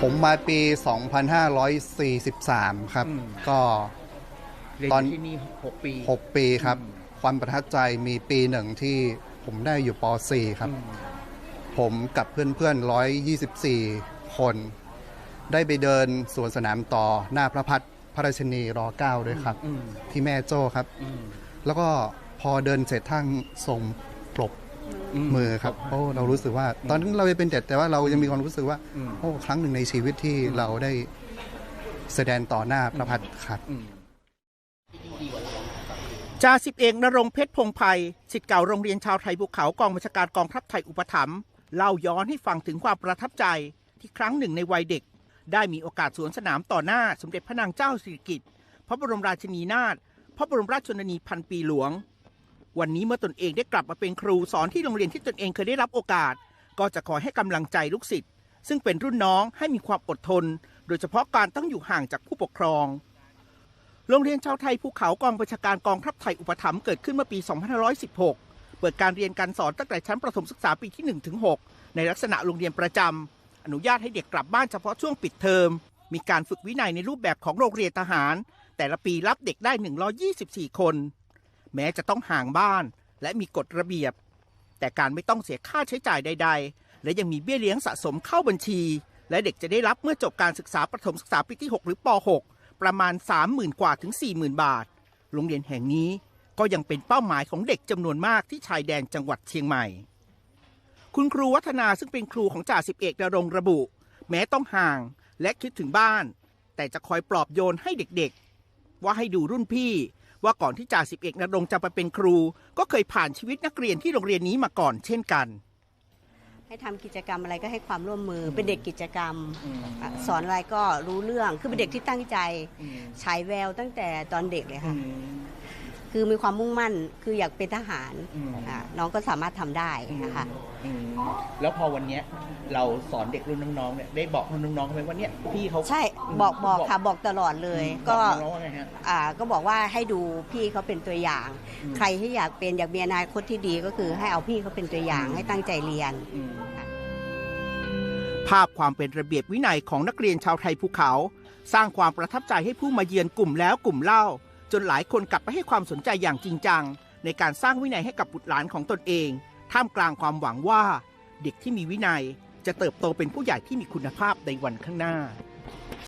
ผมมาปี 2543 ครับ อืม ก็เรียนตออนยู่ที่นี่6ปี6ปีครับ อืม ความประทับใจมีปีหนึ่งที่ผมได้อยู่ป .4 ครับ อืมผมกับเพื่อนๆ 124 คน ได้ไปเดินสวนสนามต่อหน้าพระพัฒน์พระราชนีร9ด้วยครับ อืมที่แม่โจ้ครับ อืมแล้วก็พอเดินเสร็จทั้งทรงปรบ มือครับโอ้เรารู้สึกว่า ตอนนั้นเรายังเป็นเด็กแต่ว่าเรายังมีความรู้สึกว่าอืมโอ้ครั้งหนึ่งในชีวิตที่เราได้แสดงต่อหน้าพระพัฒน์ครับอืมจ่าสิบเอกนรงค์เพชรพงไพยสิทธิ์เก่าโรงเรียนชาวไทยภูเขากองบัญชาการกองทัพไทยอุปถัมภ์เล่าย้อนให้ฟังถึงความประทับใจที่ครั้งหนึ่งในวัยเด็ก ได้มีโอกาสสวนสนามต่อหน้าสมเด็จพระนางเจ้าสิริกิติ์พระบรมราชินีนาถพระบรมราชชนนีพันปีหลวง วันนี้เมื่อตนเองได้กลับมาเป็นครูสอนที่โรงเรียนที่ตนเองเคยได้รับโอกาส ก็จะขอให้กำลังใจลูกศิษย์ซึ่งเป็นรุ่นน้องให้มีความอดทน โดยเฉพาะการต้องอยู่ห่างจากผู้ปกครอง โรงเรียนชาวไทยภูเขากองบัญชาการกองทัพไทยอุปถัมภ์เกิดขึ้นเมื่อปี 2516 เปิดการเรียนการสอนตั้งแต่ชั้นประถมศึกษาปีที่1ถึง6ในลักษณะโรงเรียนประจำอนุญาตให้เด็กกลับบ้านเฉพาะช่วงปิดเทอม มีการฝึกวินัยในรูปแบบของโรงเรียนทหาร แต่ละปีรับเด็กได้ 124 คน แม้จะต้องห่างบ้าน และมีกฎระเบียบ แต่การไม่ต้องเสียค่าใช้จ่ายใด ๆ และยังมีเบี้ยเลี้ยงสะสมเข้าบัญชี และเด็กจะได้รับเมื่อจบการศึกษาประถมศึกษาปีที่ 6 หรือป .6 ประมาณ 30,000 กว่าถึง 40,000 บาท โรงเรียนแห่งนี้ก็ยังเป็นเป้าหมายของเด็กจำนวนมากที่ชายแดนจังหวัดเชียงใหม่ คุณครูวัฒนาซึ่งเป็นครูของจ่าสิบเอกนรงระบุ แม้ต้องห่างและคิดถึงบ้าน แต่จะคอยปลอบโยนให้เด็กๆ ว่าให้ดูรุ่นพี่ ว่าก่อนที่จ่าสิบเอกนรงค์จะไปเป็นครู ก็เคยผ่านชีวิตนักเรียนที่โรงเรียนนี้มาก่อนเช่นกัน ให้ทำกิจกรรมอะไรก็ให้ความร่วมมือเป็นเด็กกิจกรรมอะสอนอะไรก็รู้เรื่องคือเป็นเด็กที่ตั้งใจฉายแววตั้งแต่ตอนเด็กเลยค่ะ คือมีความมุ่งมั่นคืออยากเป็นทหารอืม อะน้องก็สามารถทำได้นะคะ อืมแล้วพอวันเนี้ยเราสอนเด็กรุ่นน้องๆเนี่ยได้บอกรุ่นน้องๆไหมว่าเนี่ยพี่เขาใช่บอกบอกค่ะบอกตลอดเลยก็ บอกน้องๆว่าไงฮะ อ่าก็บอกว่าให้ดูพี่เขาเป็นตัวอย่าง อืม ใครที่อยากเป็นอยากมีอนาคตที่ดีก็คือให้เอาพี่เขาเป็นตัวอย่างอืมให้ตั้งใจเรียน อืม ภาพความเป็นระเบียบวินัยของนักเรียนชาวไทยภูเขา สร้างความประทับใจให้ผู้มาเยือนกลุ่มแล้วกลุ่มเล่า จนหลายคนกลับไปให้ความสนใจอย่างจริงจัง ในการสร้างวินัยให้กับบุตรหลานของตนเอง ท่ามกลางความหวังว่า เด็กที่มีวินัยจะเติบโตเป็นผู้ใหญ่ที่มีคุณภาพในวันข้างหน้า